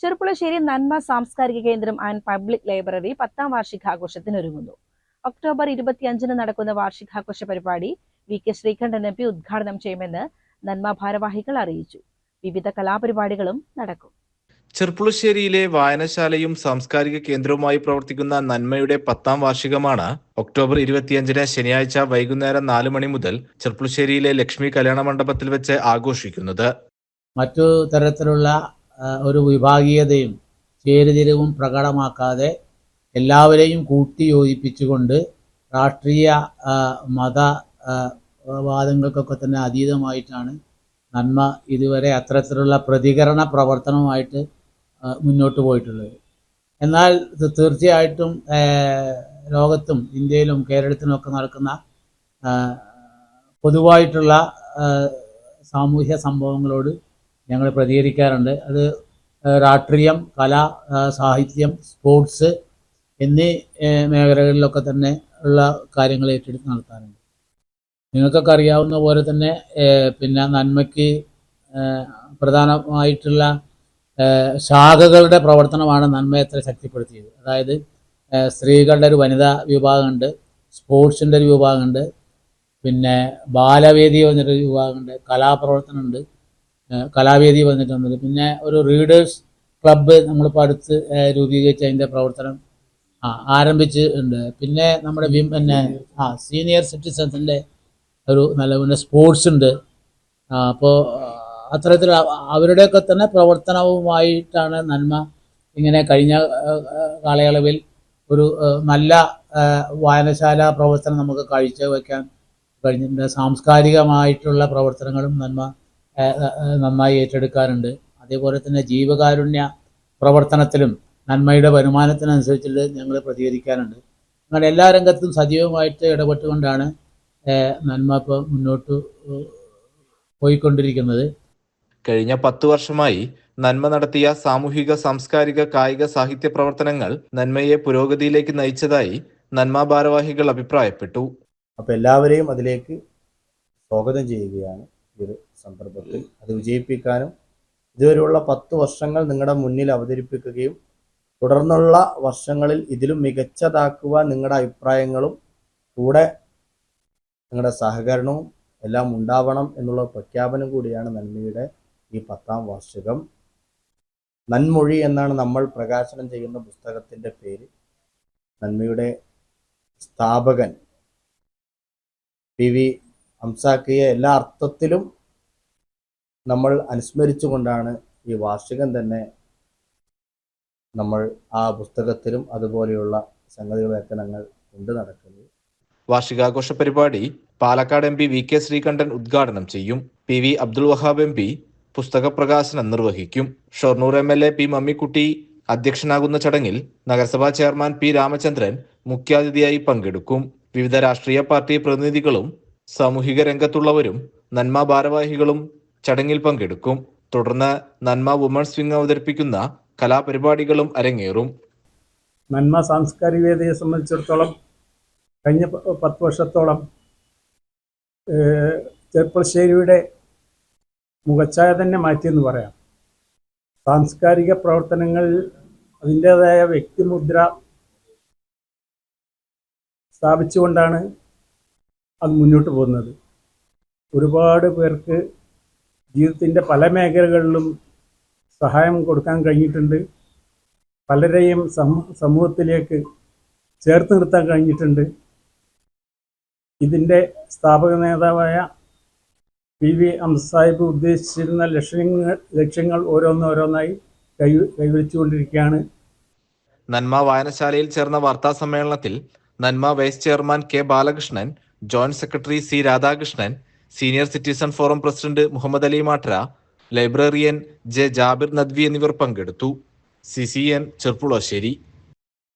ചെറുപ്പുളശ്ശേരി നന്മ സാംസ്കാരിക കേന്ദ്രം ആൻഡ് പബ്ലിക് ലൈബ്രറി പത്താം വാർഷികാഘോഷത്തിനൊരുങ്ങുന്നു. ഒക്ടോബർ ഇരുപത്തിയഞ്ചിന് നടക്കുന്ന വാർഷികാഘോഷ പരിപാടി V K Sreekandan M P ഉദ്ഘാടനം ചെയ്യുമെന്ന് നന്മ ഭാരവാഹികൾ അറിയിച്ചു. വിവിധ കലാപരിപാടികളും നടക്കും. ചെർപ്പുളശ്ശേരിയിലെ വായനശാലയും സാംസ്കാരിക കേന്ദ്രവുമായി പ്രവർത്തിക്കുന്ന നന്മയുടെ പത്താം വാർഷികമാണ് ഒക്ടോബർ ഇരുപത്തിയഞ്ചിന് ശനിയാഴ്ച വൈകുന്നേരം നാല് മണി മുതൽ ചെർപ്പുളശ്ശേരിയിലെ ലക്ഷ്മി കല്യാണ മണ്ഡപത്തിൽ വെച്ച് ആഘോഷിക്കുന്നത്. മറ്റു തരത്തിലുള്ള ഒരു വിഭാഗീയതയും ചേരുതിരിവും പ്രകടമാക്കാതെ എല്ലാവരെയും കൂട്ടി യോജിപ്പിച്ചുകൊണ്ട് രാഷ്ട്രീയ മത വാദങ്ങൾക്കൊക്കെ തന്നെ അതീതമായിട്ടാണ് നന്മ ഇതുവരെ അത്തരത്തിലുള്ള പ്രതികരണ പ്രവർത്തനവുമായിട്ട് മുന്നോട്ട് പോയിട്ടുള്ളത്. എന്നാൽ തീർച്ചയായിട്ടും ലോകത്തും ഇന്ത്യയിലും കേരളത്തിലുമൊക്കെ നടക്കുന്ന പൊതുവായിട്ടുള്ള സാമൂഹ്യ സംഭവങ്ങളോട് ഞങ്ങൾ പ്രതികരിക്കാറുണ്ട്. അത് രാഷ്ട്രീയം കല സാഹിത്യം സ്പോർട്സ് എന്നീ മേഖലകളിലൊക്കെ തന്നെ ഉള്ള കാര്യങ്ങൾ ഏറ്റെടുത്ത് നടത്താറുണ്ട്. നിങ്ങൾക്കൊക്കെ അറിയാവുന്ന പോലെ തന്നെ പിന്നെ നന്മയ്ക്ക് പ്രധാനമായിട്ടുള്ള ശാഖകളുടെ പ്രവർത്തനമാണ് നന്മയെ എത്ര ശക്തിപ്പെടുത്തിയത്. അതായത് സ്ത്രീകളുടെ ഒരു വനിതാ വിഭാഗമുണ്ട് സ്പോർട്സിന്റെ ഒരു വിഭാഗമുണ്ട് പിന്നെ ബാലവേദി എന്നൊരു വിഭാഗമുണ്ട് കലാപ്രവർത്തനമുണ്ട്. കലാവേദി വന്നിട്ടുണ്ട്. പിന്നെ ഒരു റീഡേഴ്സ് ക്ലബ്ബ് നമ്മളിപ്പോൾ അടുത്ത് രൂപീകരിച്ച് അതിന്റെ പ്രവർത്തനം ആ ആരംഭിച്ച് ഉണ്ട്. പിന്നെ നമ്മുടെ വിം പിന്നെ ആ സീനിയർ സിറ്റിസൺസിന്റെ ഒരു നല്ല പിന്നെ സ്പോർട്സ് ഉണ്ട്. അപ്പോൾ അത്തരത്തിൽ അവരുടെയൊക്കെ തന്നെ പ്രവർത്തനവുമായിട്ടാണ് നന്മ ഇങ്ങനെ കഴിഞ്ഞ കാലയളവിൽ ഒരു നല്ല വായനശാല പ്രവർത്തനം നമുക്ക് കാഴ്ചവെക്കാൻ കഴിഞ്ഞിട്ടുണ്ട്. സാംസ്കാരികമായിട്ടുള്ള പ്രവർത്തനങ്ങളും നന്മ നന്നായി ഏറ്റെടുക്കാറുണ്ട്. അതേപോലെ തന്നെ ജീവകാരുണ്യ പ്രവർത്തനത്തിലും നന്മയുടെ വരുമാനത്തിനനുസരിച്ചിട്ട് ഞങ്ങൾ പ്രതികരിക്കാറുണ്ട്. അങ്ങനെ എല്ലാ രംഗത്തും സജീവമായിട്ട് ഇടപെട്ടുകൊണ്ടാണ് നന്മ ഇപ്പോൾ മുന്നോട്ട് പോയിക്കൊണ്ടിരിക്കുന്നത്. കഴിഞ്ഞ പത്തു വർഷമായി നന്മ നടത്തിയ സാമൂഹിക സാംസ്കാരിക കായിക സാഹിത്യ പ്രവർത്തനങ്ങൾ നന്മയെ പുരോഗതിയിലേക്ക് നയിച്ചതായി നന്മ ഭാരവാഹികൾ അഭിപ്രായപ്പെട്ടു. അപ്പോൾ എല്ലാവരെയും അതിലേക്ക് സ്വാഗതം ചെയ്യുകയാണ്. ഈ ഒരു സന്ദർഭത്തിൽ അത് വിജയിപ്പിക്കാനും ഇതുവരെയുള്ള പത്ത് വർഷങ്ങൾ നിങ്ങളുടെ മുന്നിൽ അവതരിപ്പിക്കുകയും തുടർന്നുള്ള വർഷങ്ങളിൽ ഇതിലും മികച്ചതാക്കുവാൻ നിങ്ങളുടെ അഭിപ്രായങ്ങളും കൂടെ നിങ്ങളുടെ സഹകരണവും എല്ലാം ഉണ്ടാവണം എന്നുള്ള പ്രഖ്യാപനം കൂടിയാണ് നന്മയുടെ ഈ പത്താം വാർഷികം. നന്മൊഴി എന്നാണ് നമ്മൾ പ്രകാശനം ചെയ്യുന്ന പുസ്തകത്തിന്റെ പേര്. നന്മയുടെ സ്ഥാപകൻ പി വി ഹംസാക്കിയെ എല്ലാ അർത്ഥത്തിലും നമ്മൾ അനുസ്മരിച്ചുകൊണ്ടാണ് ഈ വാർഷികം തന്നെ നമ്മൾ ആ പുസ്തകത്തിലും അതുപോലെയുള്ള സംഗതികളൊക്കെ ഞങ്ങൾ കൊണ്ടു നടക്കുന്നത്. വാർഷികാഘോഷ പരിപാടി Palakkad M P V K Sreekandan ഉദ്ഘാടനം ചെയ്യും. P V Abdul Wahab M P പുസ്തക പ്രകാശനം നിർവഹിക്കും. Shoranur M L A P Mammikutty അധ്യക്ഷനാകുന്ന ചടങ്ങിൽ നഗരസഭാ ചെയർമാൻ പി രാമചന്ദ്രൻ മുഖ്യാതിഥിയായി പങ്കെടുക്കും. വിവിധ രാഷ്ട്രീയ പാർട്ടി പ്രതിനിധികളും സാമൂഹിക രംഗത്തുള്ളവരും നന്മ ഭാരവാഹികളും ചടങ്ങിൽ പങ്കെടുക്കും. തുടർന്ന് നന്മ വുമൺസ് വിംഗ് അവതരിപ്പിക്കുന്ന കലാപരിപാടികളും അരങ്ങേറും. നന്മ സാംസ്കാരിക വേദിയെ സംബന്ധിച്ചിടത്തോളം കഴിഞ്ഞ പത്ത് വർഷത്തോളം ചെർപ്പളശ്ശേരിയുടെ മുഖച്ഛായ തന്നെ മാറ്റിയെന്ന് പറയാം. സാംസ്കാരിക പ്രവർത്തനങ്ങൾ അതിന്റേതായ വ്യക്തിമുദ്ര സ്ഥാപിച്ചുകൊണ്ടാണ് അത് മുന്നോട്ട് പോകുന്നത്. ഒരുപാട് പേർക്ക് ജീവിതത്തിന്റെ പല മേഖലകളിലും സഹായം കൊടുക്കാൻ കഴിഞ്ഞിട്ടുണ്ട്. പലരെയും സമൂഹത്തിലേക്ക് ചേർത്ത് നിർത്താൻ കഴിഞ്ഞിട്ടുണ്ട്. ഇതിന്റെ സ്ഥാപക നേതാവായ പി. വി. അംസാഹിബ് ഉദ്ദേശിച്ചിരുന്ന ലക്ഷ്യങ്ങൾ ലക്ഷ്യങ്ങൾ ഓരോന്നോരോന്നായി കൈ കൈവരിച്ചുകൊണ്ടിരിക്കുകയാണ്. നന്മ വായനശാലയിൽ ചേർന്ന വാർത്താ സമ്മേളനത്തിൽ Nanma vice chairman K Balakrishnan joint secretary C Radhakrishnan senior citizen forum president Muhammad Ali മാട്ര librarian J Jabir Nadvi എന്നിവർ പങ്കെടുത്തു. C C N Cherpulassery.